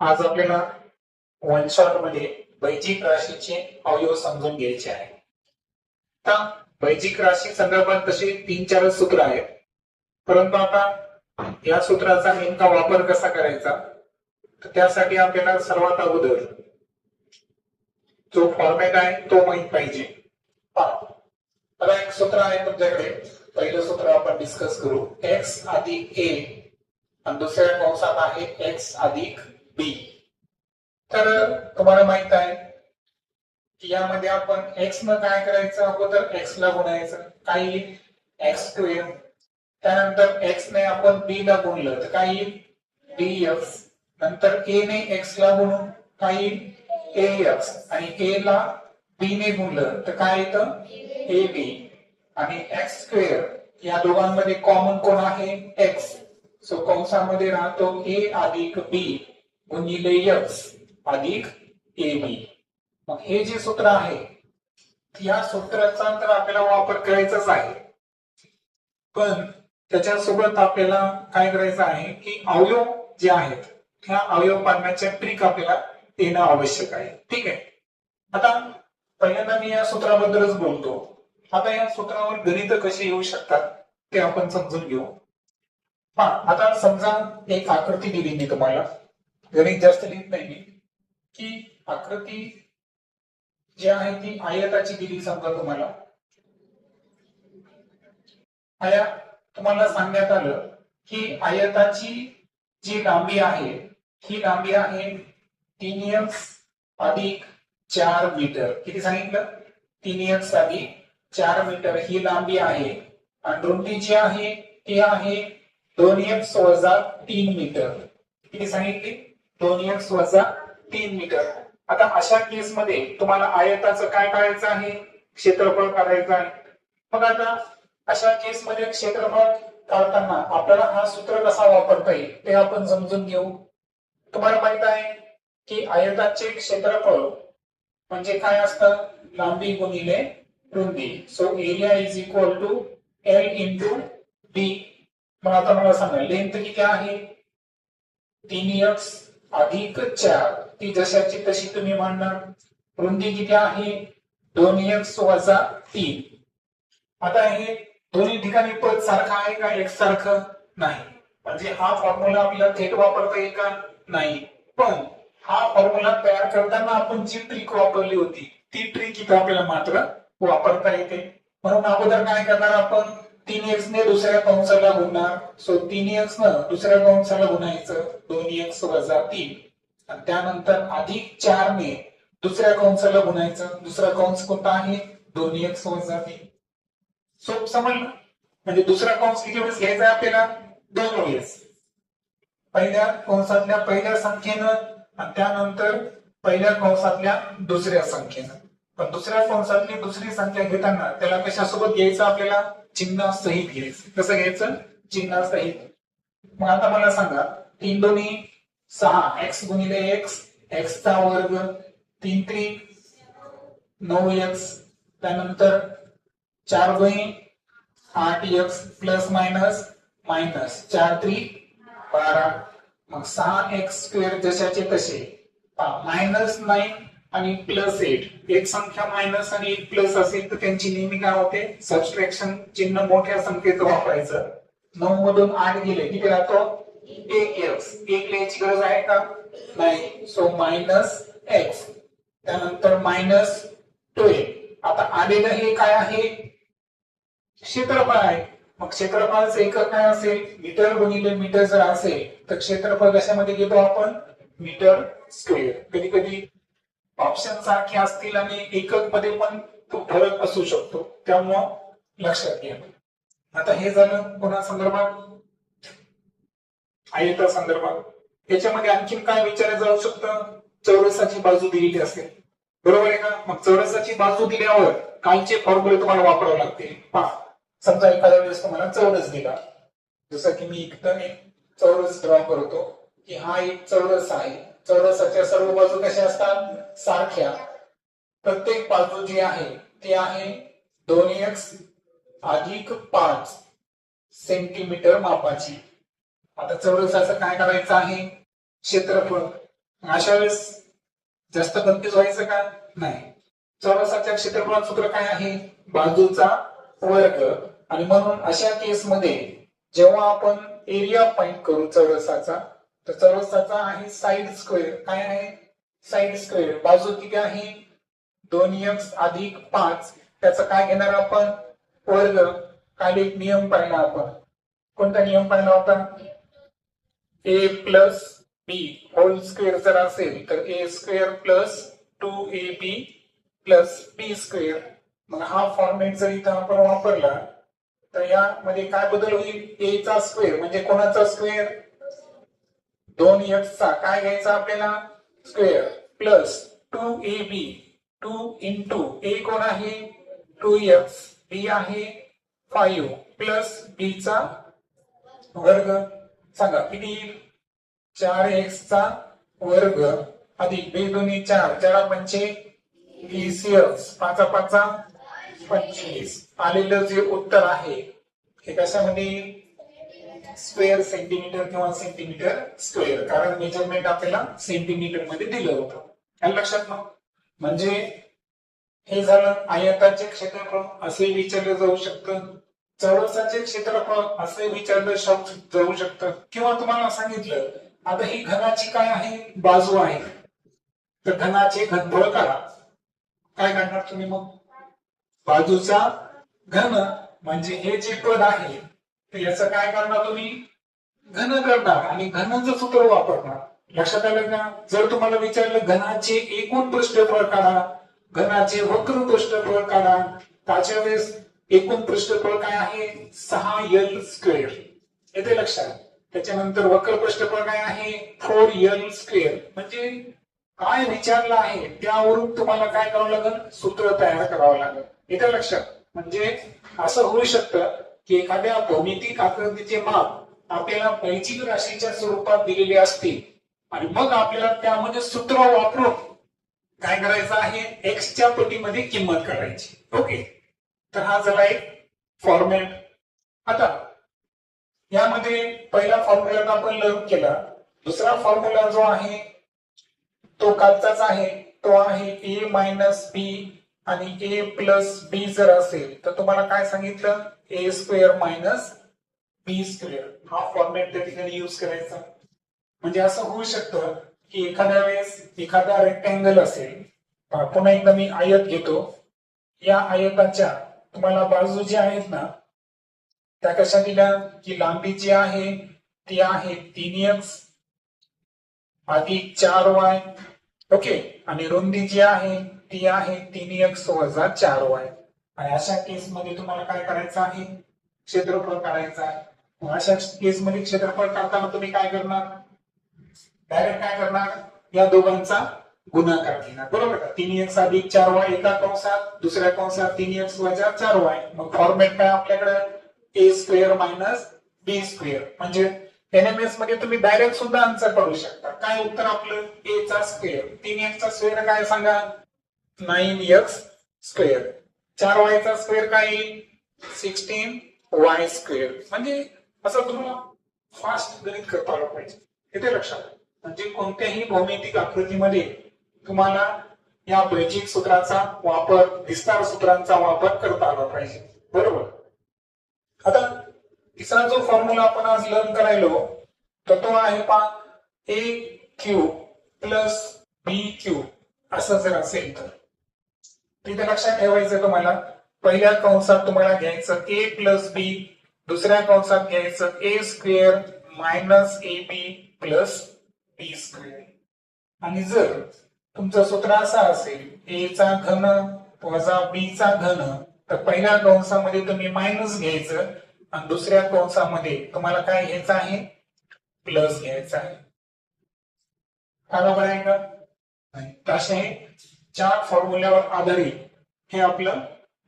आज आपल्याला वन शॉटमध्ये वैजिक राशीचे अवयव समजून घ्यायचे आहे. आता वैजिक राशी संदर्भात तसे तीन चार सूत्र आहेत. परंतु आता या सूत्राचा नेमका वापर कसा करायचा? तर त्यासाठी आपल्याला सर्वात अगोदर जो फॉर्मॅट आहे तो माहीत पाहिजे. आता एक सूत्र आहे तुमच्याकडे. पहिलं सूत्र आपण डिस्कस करू. एक्स अधिक ए आणि दुसऱ्या कंसात आहे एक्स अधिक बी तर तुम्हाला माहीत आहे की यामध्ये आपण एक्स न काय करायचं? अगोदर एक्स ला गुणायचं. काही एक्स स्क्वेअर त्यानंतर एक्स ने आपण बी ला गुणलं. तर काही डी एक्स नंतर ए ने एक्स ला गुणून काही ए एक्स आणि ए ला बी ने गुणलं. तर काय येतं? ए बी आणि एक्स स्क्वेअर या दोघांमध्ये कॉमन कोण आहे? एक्स सो कंसामध्ये राहतो ए अधिक बी गुणिले एक्स अधिक ए बी मग हे जे सूत्र आहे या सूत्राचा तर आपल्याला वापर करायचाच आहे. पण त्याच्यासोबत आपल्याला काय करायचं आहे की अवयव जे आहेत त्या अवयव पाडण्याच्या ट्रिक आपल्याला येणं आवश्यक आहे. ठीक आहे? आता पहिल्यांदा मी या सूत्राबद्दलच बोलतो. आता या सूत्रावर गणित कशी येऊ शकतात ते आपण समजून घेऊ. हा आता समजा एक आकृती दिली मी तुम्हाला. गणित जास्त लिहित नाही मी की आकृती जी आहे ती आयताची दिली समजा तुम्हाला. आया तुम्हाला सांगण्यात आलं की आयताची जी लांबी आहे ही लांबी आहे तीन एक्स अधिक चार मीटर. किती सांगितलं? तीन एक्स अधिक चार मीटर ही लांबी आहे. आणि रुंदी जी आहे ती आहे दोन एक्स वजा तीन मीटर. किती सांगितली? दोन एक्स वजा तीन मीटर आता अशा केस मध्ये तुम्हाला आयताचं काय काढायचं आहे? क्षेत्रफळ काढायचं आहे. मग आता अशा केस मध्ये क्षेत्रफळ काढताना आपल्याला हा सूत्र कसा वापरता येईल? ते आपण समजून घेऊ. तुम्हाला माहीत आहे की आयताचे क्षेत्रफळ म्हणजे काय असतं? लांबी गुणिले रुंदी. So area is equal to L into B मग आता मला सांगा लेंथ किती आहे? तीन एक्स अधिक चार ती जशाची तशी तुम्ही मांडणार रुंदी किती आहे? दोन एक्स वजा तीन. आता हे दोन्ही ठिकाणी पद सारखं आहे का? एक सारखं नाही. म्हणजे हा फॉर्म्युला आपल्याला थेट वापरता येईल का? नाही. पण हा फॉर्म्युला तयार करताना आपण जी ट्रिक वापरली होती ती ट्रिक इथं आपल्याला मात्र वापरता येते. म्हणून अगोदर काय करणार आपण? तीन एक्स ने दुसऱ्या कंसाला गुणणार सो तीन एक्स न दुसऱ्या कंसाला गुणायचं दोन एक्स वजा तीन. आणि त्यानंतर अधिक चार ने दुसऱ्या कंसाला गुणायचं दुसरा कंस कोणता आहे? दोन एक्स वजा तीन. सो समजलं? म्हणजे दुसरा कंस किती वेळेस घ्यायचा आपल्याला? दोन वेळेस. पहिल्या कंसातल्या पहिल्या संख्येनं आणि त्यानंतर पहिल्या कंसातल्या दुसऱ्या संख्येनं. पण दुसऱ्या कंसातली दुसरी संख्या घेताना त्याला कशासोबत घ्यायचं आपल्याला? चिन्ह सहित घ्यायचं कसं घ्यायचं? चिन्ह सहित मग आता मला सांगा तीन दोन्ही सहा एक्स गुणिले एक्स एक्सचा वर्ग तीन त्रिक नऊ एक्स त्यानंतर चार दोन्ही आठ एक्स प्लस मायनस मायनस चार त्री बारा. मग सहा एक्स स्क्वेअर जशाचे तसे. मायनस नाईन आणि प्लस एट एक संख्या मायनस आणि एक प्लस असेल तर त्यांची नेहमी काय होते? सबस्ट्रॅक्शन चिन्ह मोठ्या संख्येचं वापरायचं. नऊ मधून आठ गेले. किती राहतो एक एक्स एक लिहायची गरज आहे का? नाही. सो मायनस एक्स त्यानंतर मायनस ट्वेल्व आता आलेलं हे काय आहे? क्षेत्रफळ आहे. मग क्षेत्रफळाचं एकक काय असेल? मीटर गुणिले मीटर जर असेल तर क्षेत्रफळ कशामध्ये घेतो आपण? मीटर स्क्वेअर कधी कधी ऑप्शन सारखे असतील आणि एककमध्ये पण तो फरक असू शकतो. त्यामुळं लक्षात घ्या. आता हे झालं कोणा संदर्भात? आयता संदर्भात. याच्यामध्ये आणखीन काय विचारलं जाऊ शकतं? चौरसाची बाजू दिलेली असेल. बरोबर आहे का? मग चौरसाची बाजू दिल्यावर कालचे फॉर्म्युले तुम्हाला वापरावे लागतील. पहा. समजा एखाद्या वेळेस तुम्हाला चौरस दिला. जसं की मी एकदम एक चौरस ड्रॉ करतो की हा एक चौरस आहे. चौरसाच्या सर्व बाजू कशा असतात? सारख्या. प्रत्येक बाजू जी आहे ती आहे दोन एक्स अधिक पाच सेंटीमीटर मापाची. आता चौरसाचं काय करायचं आहे? क्षेत्रफळ. अशा वेळेस जास्त कन्फ्युज व्हायचं का? नाही. चौरसाच्या क्षेत्रफळ सूत्र काय आहे? बाजूचा वर्ग. आणि म्हणून अशा केसमध्ये जेव्हा आपण एरिया फाइंड करू चौरसाचा तर चौरसाचा आहे साईड स्क्वेअर काय आहे? साईड स्क्वेअर बाजू किती आहे? दोन एक्स अधिक पाच. त्याचा काय घेणार आपण? वर्ग. काल एक नियम पाहिला आपण. कोणता नियम पाहिला होता? A plus B whole square जर असेल तर A square plus two A B plus B square मग हा फॉर्मेट जर इथं आपण वापरला तर यामध्ये काय बदल होईल? ए चा स्क्वेअर म्हणजे कोणाचा स्क्वेअर दोन एक्स चा काय घ्यायचा आपल्याला? Square plus two A B two into A कोण आहे? टू एक्स बी आहे. फाईव्ह प्लस बी चा वर्ग. सांगा किती? येईल चार एक्स चा वर्ग अधिक बे दोन्ही चार. चार पंचे म्हणजे वीस एक्स पाचा पाचा पंचवीस आलेलं जे उत्तर आहे हे कशामध्ये? येईल? स्क्वेअर सेंटीमीटर किंवा सेंटीमीटर स्क्वेअर. कारण मेजरमेंट आपल्याला सेंटीमीटरमध्ये दिलं होतं. लक्षात ना म्हणजे हे झालं आयताचे क्षेत्रफळ असे विचारलं जाऊ शकतं. चौरसाचे क्षेत्रफळ असे विचारलं जाऊ शकतं. किंवा तुम्हाला सांगितलं आता ही घनाची काय आहे? बाजू आहे. तर घनाचे घनफळ काढा. काय काढणार तुम्ही मग? बाजूचा घन म्हणजे हे जे पद आहे याचं काय करणार तुम्ही? घन करणार आणि घनाचं सूत्र वापरणार. लक्षात आलं का? जर तुम्हाला विचारलं घनाचे एकूण पृष्ठफळ काढा घनाचे वक्र पृष्ठफळ काढा त्याच्या वेळेस एकूण पृष्ठफळ काय आहे? सहा एल स्क्वेअर येते लक्षात? त्याच्यानंतर वक्र पृष्ठफळ काय आहे? फोर एल स्क्वेअर म्हणजे काय विचारलं आहे? त्यावरून तुम्हाला काय करावं लागेल? सूत्र तयार करावं लागेल. येते लक्षात? म्हणजे असं होऊ शकतं की एखाद्या भौमितिक आकृतीचे माप आपल्याला पैचिक राशीच्या स्वरूपात दिलेले असते. आणि मग आपल्याला त्यामध्ये सूत्र वापरून काय करायचं आहे? एक्सच्या पटीमध्ये किंमत काढायची. ओके तर हा झाला एक फॉर्मॅट आता यामध्ये पहिला फॉर्म्युला आपण लर्न केला. दुसरा फॉर्म्युला जो आहे तो कालचाच आहे. तो आहे ए मायनस बी आणि ए प्लस बी जर असेल तर तुम्हाला काय सांगितलं? A square minus B square हा फॉर्मॅट त्या ठिकाणी युज करायचा. म्हणजे असं होऊ शकतं की एखाद्या वेळेस एखादा रेक्टँगल असेल पुन्हा एकदा मी आयत घेतो. या आयताच्या तुम्हाला बाजू ज्या आहेत ना त्या कशा दिल्या? की लांबी जी आहे ती आहे तीन एक्स अधिक चार वाय ओके? आणि रुंदी जी आहे ती आहे तीन एक्स वजा चार वाय आणि अशा केस मध्ये तुम्हाला काय करायचं आहे? क्षेत्रफळ काढायचं आहे. अशा केस मध्ये क्षेत्रफळ काढताना तुम्ही काय करणार? डायरेक्ट काय करणार? या दोघांचा गुणाकार घेणार. बरोबर का? तीन एक्स अधिक चार वाय एका कंसात दुसऱ्या कंसात तीन एक्स वजा चार वाय. मग फॉर्मॅट काय आपल्याकडे? A square minus B square म्हणजे एनएमएसमध्ये तुम्ही डायरेक्ट सुद्धा आन्सर करू शकता. काय उत्तर आपलं? ए चा स्क्वेअर तीन एक्स चा स्क्वेअर काय सांगा? नाईन एक्स स्क्वेअर चार वायचा स्क्वेअर काय येईल? Sixteen y square. म्हणजे असं तुम्हाला फास्ट गणित करता आलं पाहिजे. इथे लक्षात म्हणजे कोणत्याही भौमितिक आकृतीमध्ये तुम्हाला या बैजिक सूत्राचा वापर विस्तार सूत्रांचा वापर करता आला पाहिजे. बरोबर? आता तिसरा जो फॉर्म्युला आपण आज लर्न करायलो तर तो आहे पा A Q plus B Q असं जर असेल तर. तिथे लक्षात ठेवायचं तुम्हाला पहिल्या कंसात तुम्हाला घ्यायचं ए प्लस बी दुसऱ्या कंसात घ्यायचं A square minus A B plus B square आणि जर तुमचं सूत्र असं असेल ए चा घन वजा बी चा घन तर पहिल्या कंसामध्ये तुम्ही मायनस घ्यायचं आणि दुसऱ्या कंसामध्ये तुम्हाला काय घ्यायचं आहे? प्लस घ्यायचं आहे. बरोबर आहे का? तसे असे चार फॉर्म्युल्यावर आधारित हे आपलं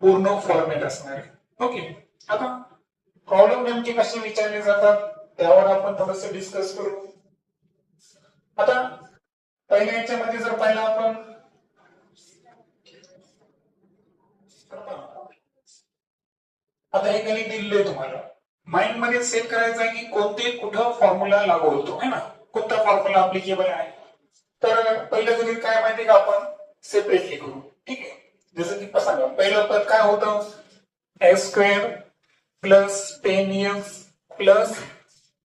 पूर्ण फॉर्मॅट असणार आहे. ओके आता प्रॉब्लेम नेमके कसे विचारले जातात त्यावर आपण थोडस डिस्कस करू. आता पहिल्या याच्यामध्ये जर पाहिलं आपण आता हे गणित दिलेलं तुम्हाला. माइंडमध्ये सेट करायचं आहे की कोणते कुठं फॉर्म्युला लागू होतो है ना? कोणता फॉर्म्युला अप्लिकेबल आहे? तर पहिलं गणित काय माहिती का आपण? सेपरेटली करू. ठीक आहे? जसं की सांगा पहिलं पद काय होतं? X square plus ten x plus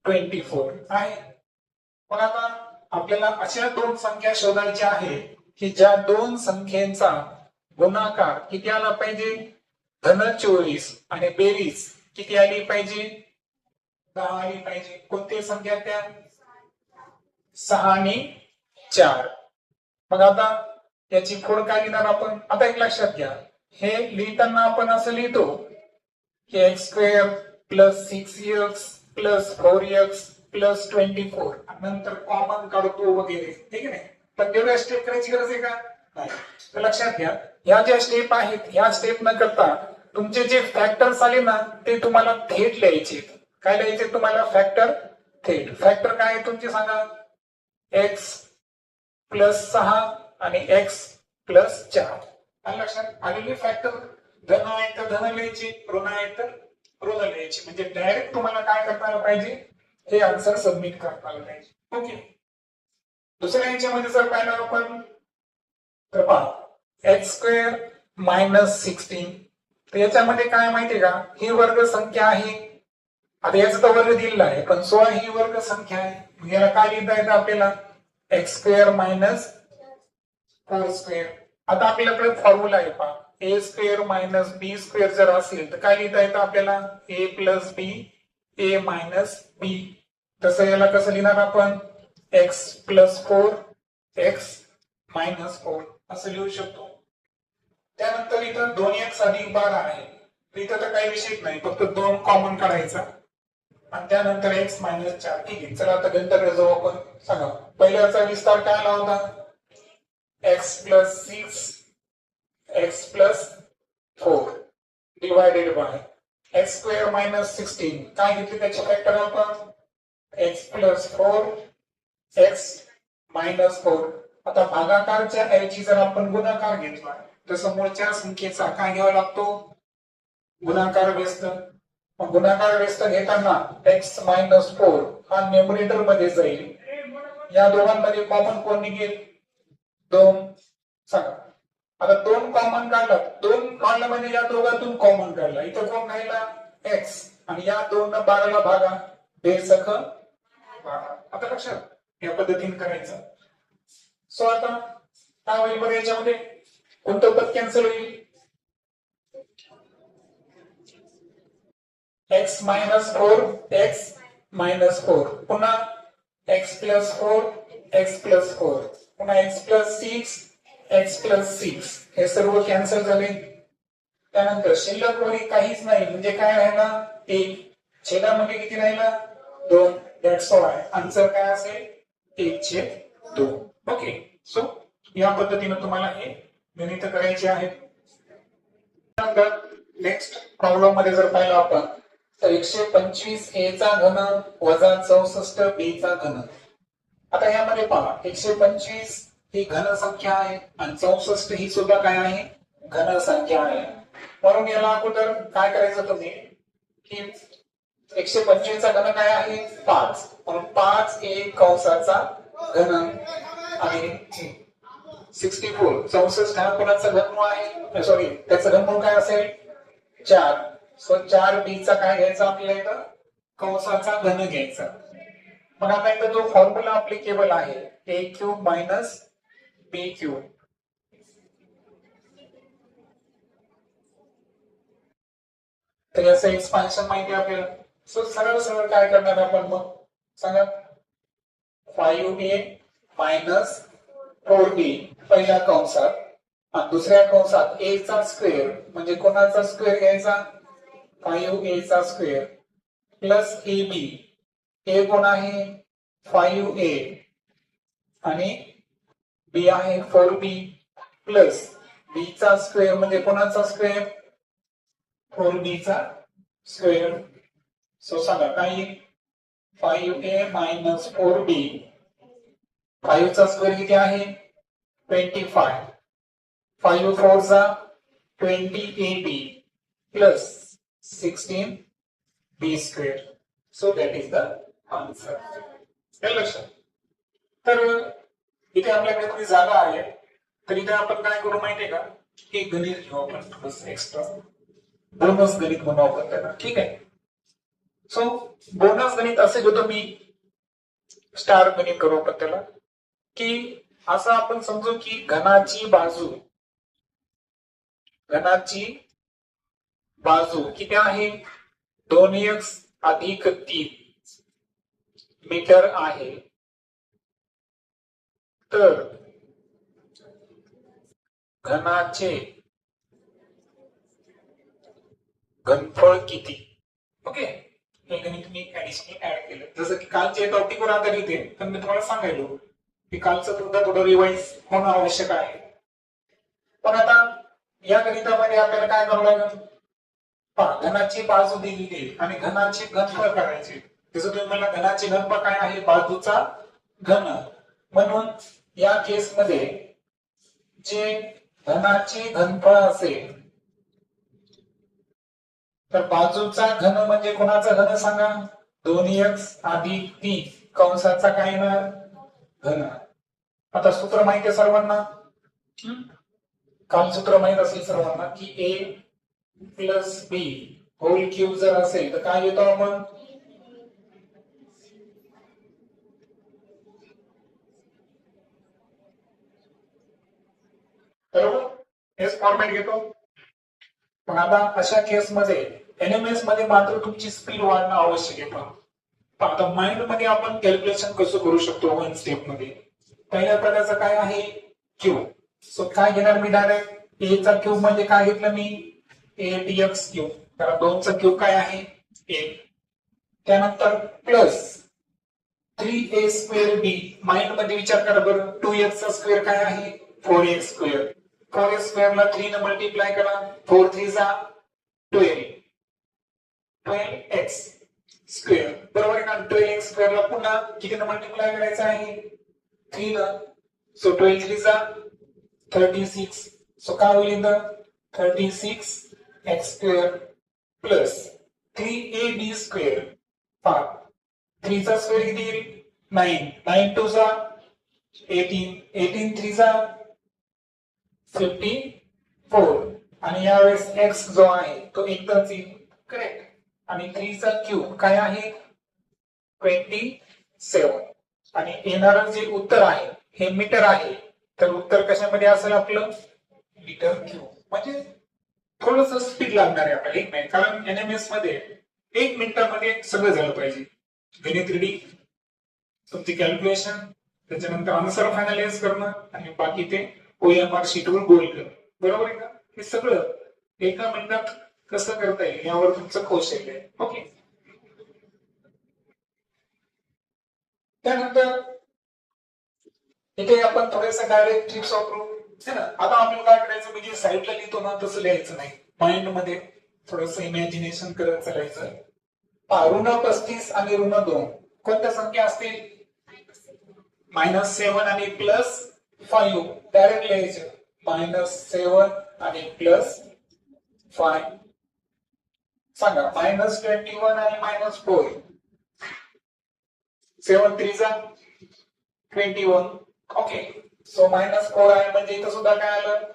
twenty four आहे. पण आता आपल्याला अशा दोन संख्या शोधायच्या आहे की ज्या दोन संख्येचा गुणाकार किती आला पाहिजे? धन चोवीस आणि बेरीज किती आली पाहिजे? दहा आली पाहिजे. कोणती संख्या त्या? सहा आणि चार. मग आता याची खोड काय घेणार आपण? आता एक लक्षात घ्या. हे लिहिताना आपण असं लिहितो की x square plus six x plus four x plus twenty four नंतर कॉमन काढतो वगैरे. ठीक आहे? नाही पण तेवढ्या स्टेप करायची गरज आहे का? नाही. तर लक्षात घ्या. ह्या ज्या स्टेप आहेत ह्या स्टेप न करता तुमचे जे फॅक्टर्स आले ना ते तुम्हाला थेट लिहायचे काय लिहायचे तुम्हाला? फॅक्टर थेट. फॅक्टर काय आहे तुमचे सांगा? एक्स प्लस सहा आणि एक्स प्लस चार. आणि लक्षात आलेले फॅक्टर धन आहे तर धन लिहायचे ऋण आहे तर ऋण लिहायचे. म्हणजे डायरेक्ट तुम्हाला काय करता आलं पाहिजे? हे आन्सर सबमिट करता आलं पाहिजे. ओके दुसऱ्या याच्यामध्ये जर पाहिलं आपण तर पहा एक्स स्क्वेअर मायनस सिक्स्टीन तर याच्यामध्ये काय माहितीये का? ही वर्ग संख्या आहे. आता याचा तर वर्ग दिलेला आहे पण सोळा ही वर्ग संख्या आहे. याला काय लिहिता येतं आपल्याला? X square minus four square आता आपल्याकडे फॉर्म्युला आहे पहा. A square minus B square जर असेल तर काय लिहिता येतं आपल्याला? ए प्लस बी ए मायनस बी तसं याला कसं लिहिणार आपण? X plus four x minus four असं लिहू शकतो. त्यानंतर इथं दोन एक्स अधिक बारा आहे. इथं तर काही विषय नाही. फक्त दोन कॉमन काढायचा. आणि त्यानंतर एक्स मायनस चार. ठीक आहे. चला आता गणिताकडे जाऊ आपण. सांगा. पहिल्याचा विस्तार काय आला होता? X plus six x plus four divided by x square minus sixteen काय घेतले त्याचे फॅक्टर आपण? X plus four x minus four आता भागाकारच्या ऐवजी जर आपण गुणाकार घेतला तर समोरच्या संख्येचा काय घ्यावा लागतो? गुणाकार व्यस्त. मग गुणाकार व्यस्त घेताना एक्स मायनस फोर हा न्युमरेटरमध्ये जाईल. या दोघांमध्ये कॉमन कोण निघेल? दोन सांगा. आता दोन कॉमन काढला. दोन काढला म्हणजे या दोघातून कॉमन काढला. इथं कोण राहिला? एक्स आणि या दोन बाराला भागा. बेसख बारा आता लक्षात. या पद्धतीने करायचं. सो आता काय होईल बरं याच्यामध्ये कोणतं पद कॅन्सल होईल? X minus four x minus four पुन्हा x plus four x plus four पुन्हा x plus six x plus six हे सर्व कॅन्सल झाले. त्यानंतर शिल्लक वरी काहीच नाही. म्हणजे काय राहिला एक. छेदामध्ये म्हणजे किती राहिला? दोन. दॅट्स वाय आन्सर काय असेल? एक छेद दोन. ओके सो या पद्धतीने तुम्हाला हे गणित करायचे आहेत त्यानंतर नेक्स्ट प्रॉब्लेममध्ये जर पाहिलं आपण तर एकशे पंचवीस ए चा घन वजा चौसष्ट बी चा घन. आता यामध्ये पहा एकशे पंचवीस ही घन संख्या आहे आणि चौसष्ट ही सुद्धा काय आहे? घन संख्या आहे. म्हणून याला अगोदर काय करायचं तुम्ही? की एकशे पंचवीस चा घन काय आहे? पाच. म्हणून पाच एक कंसाचा घन आणि सिक्स्टी फोर. चौसष्ट हा कोणाचा घनमूळ आहे? सॉरी त्याचं घनमूळ काय असेल? चार. सो चार बी चा काय घ्यायचा आपल्याला इथं? कंसाचा घन घ्यायचा. मग आता इथं जो फॉर्म्युला अप्लिकेबल आहे A cube minus B cube तर याचं एक्सपान्शन माहिती आपल्याला. सो सरळ सरळ काय करणार आपण मग? सांगा. Five A minus four B पहिल्या कंसात. आणि दुसऱ्या कंसात ए चा स्क्वेअर म्हणजे कोणाचा स्क्वेअर घ्यायचा? फाईव्ह ए चा square plus A B A कोण आहे? Five A. आणि बी आहे फोर बी प्लस. बीचा स्क्वेअर म्हणजे कोणाचा स्क्वेअर? फोर बीचा स्क्वेअर. सो सांगा काय five A minus four B. फाईव्हचा square किती आहे? Twenty five. फाईव्ह फोरचा twenty A B plus sixteen B square. So that is the लक्षात. तर इथे आपल्याकडे थोडी जागा आहे. तर इथे आपण काय करू माहितीये का? की गणित घेऊ आपण. थोडस एक्स्ट्रा बोनस गणित म्हणू आपण त्याला. ठीक आहे? सो बोनस गणित असे घेतो मी. स्टार गणित करू आपण त्याला. की असं आपण समजू की घनाची बाजू घनाची बाजू किती आहे? दोन एक्स अधिक तीन. मीटर आहे. तर घनाचे घनफळ किती? ओके. हे गणित मी ऍडिशनल ऍड केलं. जसं की कालचे टॉपिकवर आधारित आहे तर मी तुम्हाला सांगायलो की कालचं सुद्धा थोडं रिवाईज होणं आवश्यक आहे. पण आता या गणितामध्ये आपल्याला काय करावं लागेल? घनाची बाजू दिलेली आणि घनाचे घनफळ करायचे जसं तुम्ही घनाचे काय आहे? बाजूचा घन. म्हणून या केस मध्ये जे घनाचे घनफळ असेल तर बाजूचा घन म्हणजे कोणाचा घन सांगा? दोन एक्स अधिक तीन कंसाचा काय ना? घन. आता सूत्र माहिती आहे सर्वांना? काल सूत्र माहीत असेल सर्वांना की A plus B whole cube जर असेल तर काय येतो आपण? बरोबर हेच फॉर्मॅट घेतो. पण आता अशा केसमध्ये एनएमएसमध्ये मात्र तुमची स्पीड वाढणं आवश्यक आहे. पण आता माइंडमध्ये आपण कॅल्क्युलेशन कसं करू शकतो वन स्टेपमध्ये? पहिल्या प्रकारचं काय आहे? क्यू सो काय घेणार मी डायरेक्ट ए चा क्यूब म्हणजे काय घेतलं मी? ए डी एक्स क्यूब कारण दोनचा क्यूब काय आहे? ए त्यानंतर plus three A square B माइंडमध्ये विचार करा बरं. टू एक्स चा स्क्वेअर काय आहे? Four A square four x square ला थ्री न मल्टिप्लाय करा. फोर थ्री जा ट्वेल्व ट्वेल्व एक्स स्क्वेअर बरोबर ना? ट्वेल्व एक्स स्क्वेअर ला पुन्हा किती न मल्टिप्लाय करायचं आहे? थ्री न. सो ट्वेल्व थ्री जा थर्टी सिक्स सो काय होईल इथं thirty six x square plus three A B square पहा थ्रीचा स्क्वेअर किती येईल? नाईन नाईन टू जा एटीन एटीन थ्री जा फिफ्टी फोर आणि यावेळेस एक्स जो आहे तो एकदाच येईल करेक्ट आणि थ्रीचा क्यूब काय आहे? ट्वेंटी सेवन आणि येणारं जे उत्तर आहे हे मीटर आहे. तर उत्तर कशामध्ये असेल आपलं? मीटर क्यूब म्हणजे थोडस स्पीड लागणार आहे आपल्याला एक मिनिट कारण एनएमएसमध्ये एक मिनिटामध्ये सगळं झालं पाहिजे. गणित रिडिंग तुमची कॅल्क्युलेशन त्याच्यानंतर आन्सर फायनलाइज करणं. आणि बाकी ते ओएमआर शीटवर गोल कर. बरोबर आहे का? हे सगळं एका मिनिटात कसं करता येईल यावर तुमचं कौशल्य आहे. ओके. त्यानंतर इथे आपण थोडेस डायरेक्ट ट्रिप्स वापरू. है ना? आता आपण काय करायचं? म्हणजे साईडला लिहितो ना तसं लिहायचं नाही. माइंडमध्ये थोडस इमॅजिनेशन करत चालायचं. ऋण पस्तीस आणि ऋण दोन. कोणत्या संख्या असतील? मायनस सेवन आणि प्लस फाईव्ह डायरेक्ट लिहायचं मायनस सेवन आणि प्लस फाय. सांगा मायनस ट्वेंटी वन आणि मायनस फोर. सेवन थ्री जा twenty one. Okay so minus four आहे म्हणजे इथं सुद्धा काय आलं?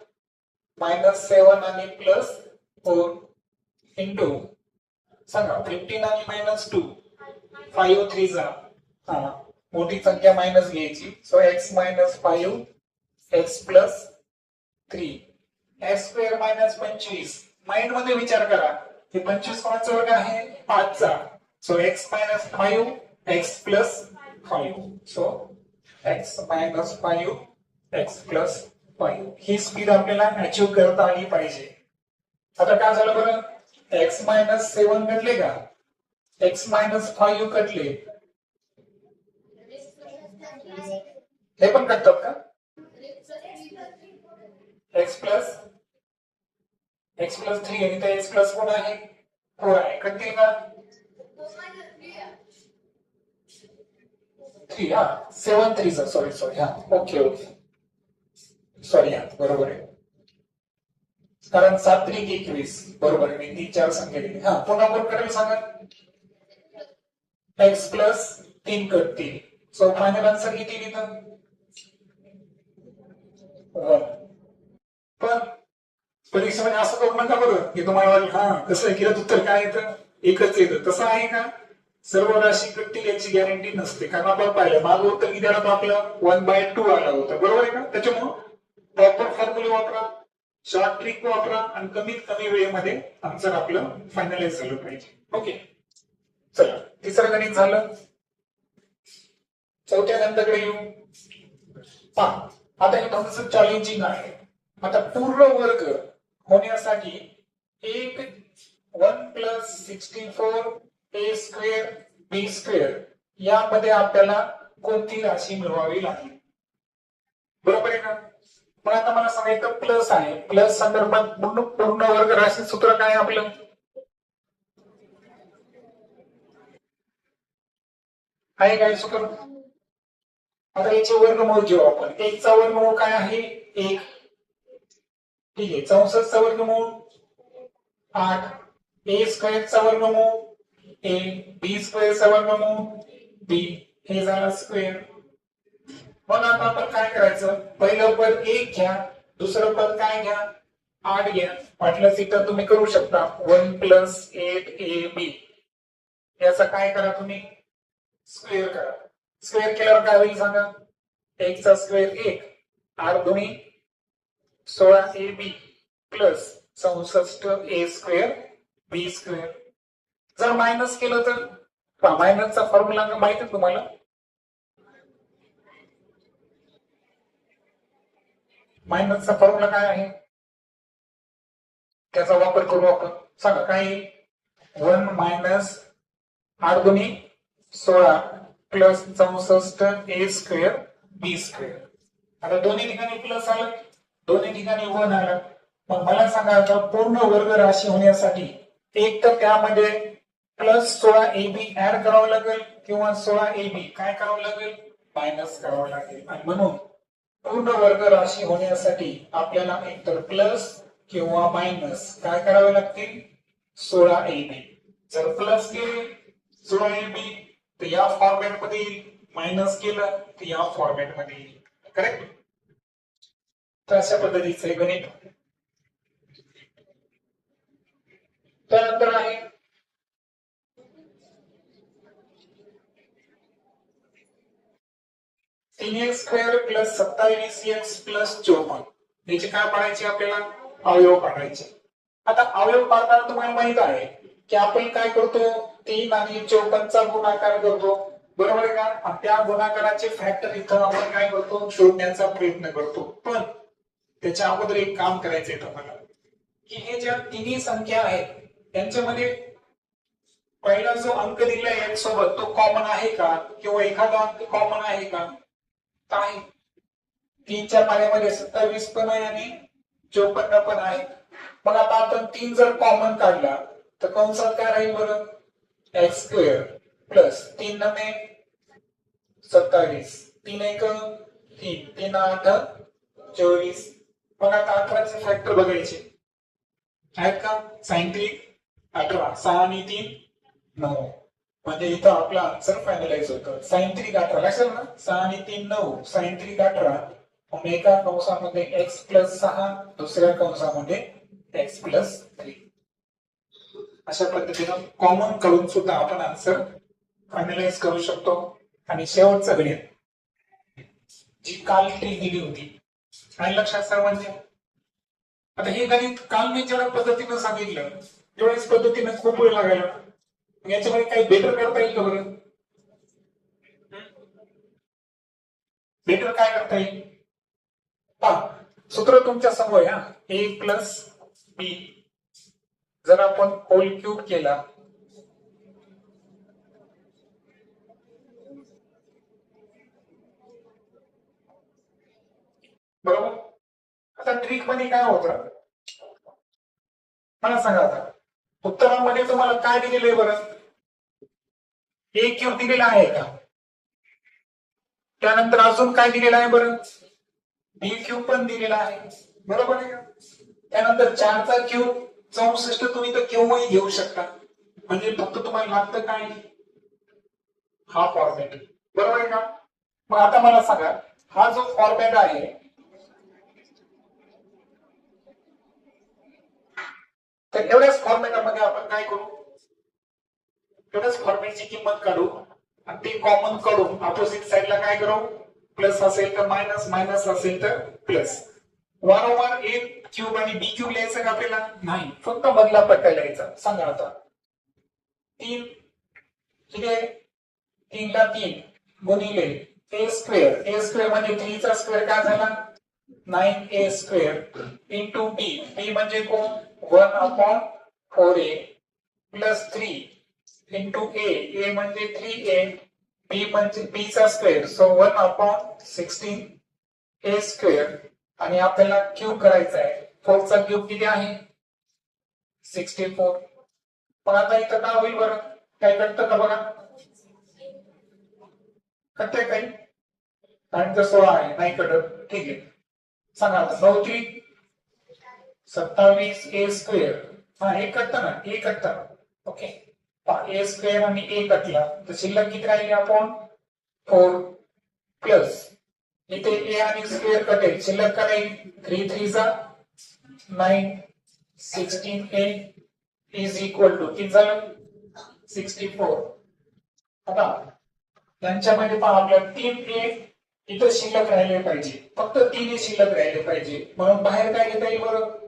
मायनस सेवन आणि प्लस फोर इंटू सांगा फिफ्टीन आणि मायनस टू फाईव्ह थ्रीचा हा मोठी संख्या मायनस घ्यायची. So X minus five X plus three. X square minus पंचवीस. माइंडमध्ये विचार करा. हे पंचवीस कोणाचा वर्ग आहे? पाचचा. So X minus five X plus five. So X minus five X plus five. ही स्पीड आपल्याला अचीव्ह करता आली पाहिजे. आता काय झालं बरं? एक्स मायनस सेवन कटले का? एक्स मायनस फाईव्ह कटले. हे पण कटतात का? प्लस थ्री आणि त्या एक्स प्लस कोण आहे फोर आहे कटतील का थ्री हा सेवन थ्रीचा सॉरी सॉरी हा ओके ओके सॉरी हा बरोबर आहे. कारण सात त्रिक एकवीस. बरोबर आहे. मी तीन, चार संख्या दिली हा, पुन्हा कोण करेल सांगा? एक्स प्लस तीन कट तीन सो फायनल आन्सर किती लिहितं? वन पण परीक्षेमध्ये असं लोक म्हणता बरं की तुम्हाला हा कसं केलं उत्तर काय येतं एकच येतं तसं आहे का? सर्व राशी कटतील याची गॅरंटी नसते. कारण आपण पाहिलं मागं उत्तर किती आलं? आपलं वन बाय टू आलं होतं. बरोबर आहे का? त्याच्यामुळं प्रॉपर फॉर्म्युले वापरा शॉर्ट ट्रिक वापरा आणि कमीत कमी वेळेमध्ये आन्सर आपलं फायनलाइज झालं पाहिजे. ओके चला तिसरं गणित झालं. चौथ्या गणिताकडे येऊ. पहा आता हे थोडंसं चॅलेंजिंग आहे आता पूर्ण वर्ग होण्यासाठी एक one plus sixty four A square B square यामध्ये आपल्याला कोणती राशी मिळवावी लागेल? बरोबर आहे का? पण आता मला सांगायचं प्लस आहे. प्लस संदर्भात पूर्ण पूर्ण वर्ग राशी सूत्र काय आहे आपलं? आहे काय सूत्र? आता याचे वर्गमूळ घेऊ आपण. एकचा वर्गमूळ काय आहे? एक. ठीक आहे चौसष्टचा वर्गमूळ आठ ए स्क्वेअरचा वर्गमूळ ए बी स्क्वेअरचा वर्गमूळ बी हे झालं स्क्वेअर. मग आता आपण काय करायचं? पहिलं पद एक घ्या दुसरं पद काय घ्या? आठ घ्या. वाटलं तिथं तुम्ही करू शकता. One plus eight A B. याचा काय करा तुम्ही? स्क्वेअर करा. स्क्वेअर केल्यावर काय होईल सांगा? एकचा स्क्वेअर एक. आठ दोन्ही सोळा ए बी प्लस चौसष्ट ए स्क्वेअर बी स्क्वेअर. जर मायनस केलं तर? मायनसचा फॉर्म्युला माहीत आहे तुम्हाला? मायनसचा फॉर्म्युला काय आहे? त्याचा वापर करू आपण. सांगा काय वन मायनस आठ दोन्ही सोळा प्लस चौसष्ट ए स्क्वेअर बी स्क्वेअर. आता दोन्ही ठिकाणी प्लस आलं. दोन्ही ठिकाणी वन आलं मग मला सांगा आता पूर्ण वर्ग राशी होण्यासाठी एक तर त्यामध्ये प्लस सोळा ए बी ऍड करावं लागेल किंवा सोळा ए बी काय करावं लागेल? मायनस करावं लागेल. आणि म्हणून पूर्ण वर्ग राशी होण्यासाठी आपल्याला एकतर प्लस किंवा मायनस काय करावे लागतील? सोळा ए बी जर प्लस केले सोळा ए बी तर या फॉर्मॅटमध्ये येईल. मायनस केलं तर या फॉर्मॅटमध्ये येईल. करेक्ट तर अशा पद्धतीचं हे गणित. त्यानंतर आहे. तीन एक्स स्क्वेअर प्लस सत्तावीस एक्स प्लस चोपन्न. याचे काय पाडायचे आपल्याला? अवयव पाडायचे. आता अवयव पाडताना तुम्हाला माहीत आहे की आपण काय करतो? तीन आणि चौपन्नचा गुणाकार करतो. बरोबर आहे का? त्या गुणाकाराचे फॅक्टर इथं आपण काय करतो? शोधण्याचा प्रयत्न करतो. पण त्याच्या अगोदर एक काम करायचंय तुम्हाला. की हे ज्या तिन्ही संख्या आहेत त्यांच्यामध्ये पहिला जो अंक दिला आहे सोबत तो कॉमन आहे का? किंवा एखादा अंक कॉमन आहे का? आहे तीनच्या पाण्यामध्ये सत्तावीस पण आहे आणि चोपन्न पण आहे. मग आता आपण तीन जर कॉमन काढला तर कंसात काय राहील बरं? एक्स स्क्वेअर प्लस तीन नमे सत्तावीस. तीन एक तीन. तीन आठ चोवीस. मग आता अठराचे फॅक्टर बघायचे. आहेत का? सायंत्रिक अठरा सहा आणि तीन नऊ. म्हणजे इथं आपला आन्सर फायनलाइज होतं. सायंत्रिक अठरा. लक्षात ना? सहा आणि तीन नऊ. सायंत्रिक अठरा. मग एका कंसामध्ये एक्स प्लस सहा दुसऱ्या कंसामध्ये एक्स प्लस थ्री अशा पद्धतीनं कॉमन करून सुद्धा आपण आन्सर फायनलाइज करू शकतो. आणि शेवटचं गणित जी काल ट्रिक दिली होती. आणि लक्षात सर्वांच्या म्हणजे, आता हे गणित काल मी जेवढ्या पद्धतीनं सांगितलं तेवढ्याच पद्धतीनं खूप वेळ लागायला याच्यामध्ये काही बेटर करता येईल का बरं? बेटर काय करता येईल? पहा सूत्र तुमच्यासमोर हा. ए प्लस बी जर आपण होल क्यूब केला बरोबर? आता ट्रिकमध्ये काय होतं? मला सांगा आता. उत्तरामध्ये तुम्हाला काय दिलेलं आहे बरं? ए क्यूब दिलेला आहे का? त्यानंतर अजून काय दिलेलं आहे बरं? बी क्यूब पण दिलेला आहे. बरोबर आहे का? त्यानंतर चारचा क्यूब चौसष्ट तुम्ही तर केव्हाही घेऊ शकता. म्हणजे फक्त तुम्हाला लागतं काय? हा फॉर्मॅट बरोबर आहे का? मग आता मला सांगा हा जो फॉर्मॅट आहे तर एवढ्याच फॉर्मॅटमध्ये आपण काय करू? एवढ्याच फॉर्मॅटची किंमत काढू आणि ते कॉमन काढून अपोजिट साईडला काय करू? प्लस असेल तर मायनस मायनस असेल तर प्लस वारंवार ए क्यूब आणि बी क्यूब लिहायचं का आपल्याला? नाही. फक्त मधला पट्टा लिहायचा. सांगा आता. तीन. किती आहे? तीनला तीन गुणिले ए स्क्वेअर ए स्क्वेअर म्हणजे थ्रीचा स्क्वेअर काय झाला? Nine A square into B B म्हणजे कोण? One upon four A plus three into A A म्हणजे थ्री ए बी म्हणजे बी चा square so one upon sixteen A square आणि आपल्याला क्यूब करायचा आहे. फोरचा क्यूब किती आहे? सिक्स्टी फोर पण आता इथं काय होईल बरं? काय कळतं का बघा कळतंय काही? आणि तर सोळा आहे. नाही कळत ठीक आहे. सांगा आता. नऊ त्री सत्तावीस ए स्क्वेअर हा हे ना ए ओके ए स्क्वेअर आणि एक कटला तर शिल्लक किती राहील आपण? फोर प्लस इथे ए आणि स्क्वेअर कटेल शिल्लक का राहील three थ्रीचा nine sixteen A is equal to किती झालं? सिक्स्टी फोर आता यांच्यामध्ये पहा आपल्याला तीन ए इथं शिल्लक राहिले पाहिजे. फक्त तीन ए शिल्लक राहिले पाहिजे. म्हणून बाहेर काय घेता येईल बरं?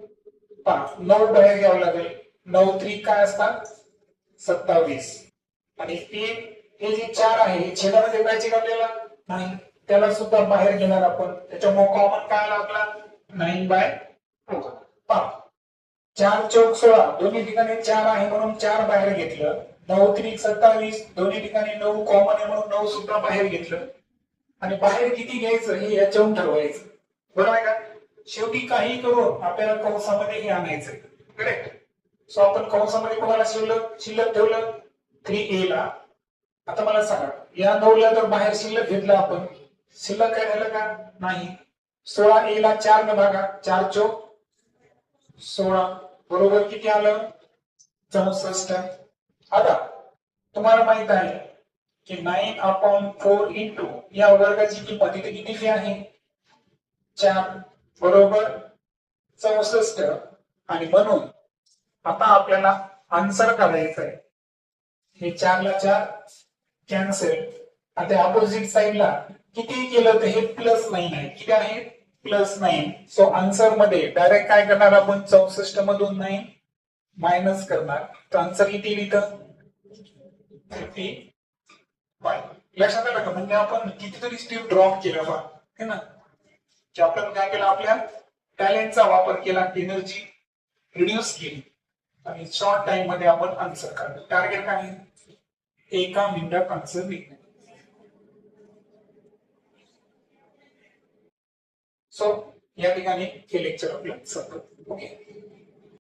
पाच. नऊ बाहेर घ्यावं लागेल. नऊ त्री काय असतात? सत्तावीस. आणि तीन हे जे चार आहे हे छेदामध्ये पाहिजे का आपल्याला नाही. त्याला सुद्धा बाहेर घेणार आपण. त्याच्यामुळे कॉमन काय लागला? नाईन बाय पहा चार चौक सोळा. दोन्ही ठिकाणी चार आहे म्हणून चार बाहेर घेतलं. नऊ त्रिक सत्तावीस. दोन्ही ठिकाणी नऊ कॉमन आहे म्हणून नऊ सुद्धा बाहेर घेतलं. आणि बाहेर किती घ्यायचं हे याच्याहून ठरवायचं. बरोबर आहे का? शेवटी काही करून आपल्याला कंसामध्ये हे आणायचं करेक्ट सो आपण कंसामध्ये कोणाला शिल्लक शिल्लक ठेवलं? थ्री ए ला. आता मला सांगा या नऊला तर बाहेर शिल्लक घेतलं आपण. शिल्लक काय झालं का? नाही. सोळा ए ला चार न भागा चार चौक. सोळा. बरोबर किती आलं? चौसष्ट. आता तुम्हाला माहीत आहे की नाईन अपॉन फोर इंटू या वर्गाची किंमत इथे किती फी आहे? चार. बरोबर चौसष्ट. आणि म्हणून आता आपल्याला आन्सर काढायचं आहे हे चारला चार कॅन्सल आता अपोजिट साईडला किती केलं तर हे प्लस नाईन आहे. किती आहे? प्लस नाईन सो आन्सरमध्ये डायरेक्ट काय करणार आपण? चौसष्ट मधून नाईन मायनस करणार. तर आन्सर किती लिहितं? फिफ्टी फाय लक्षात आलं का? म्हणजे आपण कितीतरी स्टेप ड्रॉप केला बा. है ना? की आपण काय केलं आपल्या टॅलेंटचा वापर केला एनर्जी रिड्यूस केली. आणि शॉर्ट टाइममध्ये आपण आन्सर काढलं. टार्गेट काय? आहे? एका मिनिटात आन्सर निघणे सो या ठिकाणी हे लेक्चर आपलं संपत ओके